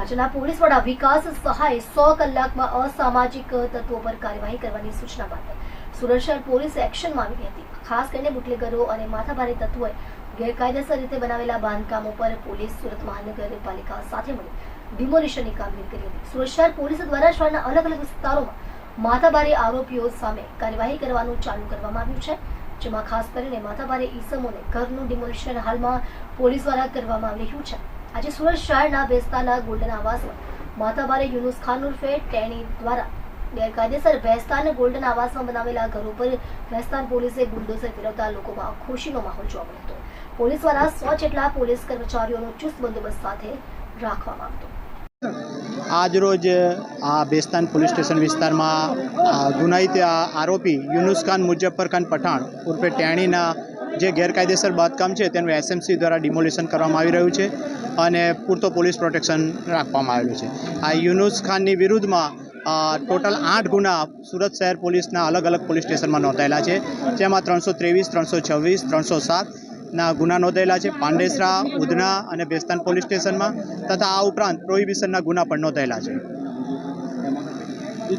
રાજ્યના પોલીસ વડા વિકાસ સહાય સો કલાકમાં અસામાજિક તત્વો પર કાર્યવાહી કરવાની સૂચના બાદ સુરત શહેર પોલીસ એક્શનમાં આવી હતી. ખાસ કરીને બુટલેગરો અને માથાભારે તત્વોએ ગેરકાયદેસર રીતે બનાવેલા બાંધકામો પર પોલીસ સુરત મહાનગરપાલિકા સાથે મળી ડિમોલિશનની કામગીરી કરી હતી. સુરત શહેર પોલીસ દ્વારા શહેરના અલગ અલગ વિસ્તારોમાં માથાભારે આરોપીઓ સામે કાર્યવાહી કરવાનું ચાલુ કરવામાં આવ્યું છે, જેમાં ખાસ કરીને માથાભારે ઈસમોને ઘરનું ડિમોલિશન હાલમાં પોલીસ દ્વારા કરવામાં આવી રહ્યું છે. આજે સુરત શહેરના ભેસ્તાના ગોલ્ડન આવાસમાં માથાભારે યુનુસ ખાન ઉર્ફે ટેણી દ્વારા ગેરકાયદેસર ભેસ્તાન ગોલ્ડન આવાસમાં બનાવેલા ઘરો પર ભેસ્તાન પોલીસે બુલડોઝર ફેરવતા લોકોમાં ખુશીનો માહોલ જોવા મળ્યો હતો. પોલીસ દ્વારા સો જેટલા પોલીસ કર્મચારીઓનો ચુસ્ત બંદોબસ્ત સાથે રાખવામાં આવ્યો આજરોજ આ બેસ્તાન પોલીસ સ્ટેશન વિસ્તારમાં ગુનાહિત આરોપી યુનુસ ખાન મુજફ્ફર ખાન પઠાણ ઉર્ફે ટેણીના જે ગેરકાયદેસર બાંધકામ છે તેનું એસએમસી દ્વારા ડિમોલિશન કરવામાં આવી રહ્યું છે અને પૂરતો પોલીસ પ્રોટેક્શન રાખવામાં આવેલું છે. આ યુનુસ ખાનની વિરુદ્ધમાં ટોટલ આઠ ગુના સુરત શહેર પોલીસના અલગ અલગ પોલીસ સ્ટેશનમાં નોંધાયેલા છે. જેમાં ત્રણસો ત્રેવીસ, ત્રણસો છવ્વીસ, ત્રણસો સાતના ગુના નોંધાયેલા છે. પાંડેસરા, ઉધના અને બેસ્તાન પોલીસ સ્ટેશનમાં તથા આ ઉપરાંત પ્રોહિબિશનના ગુના પણ નોંધાયેલા છે.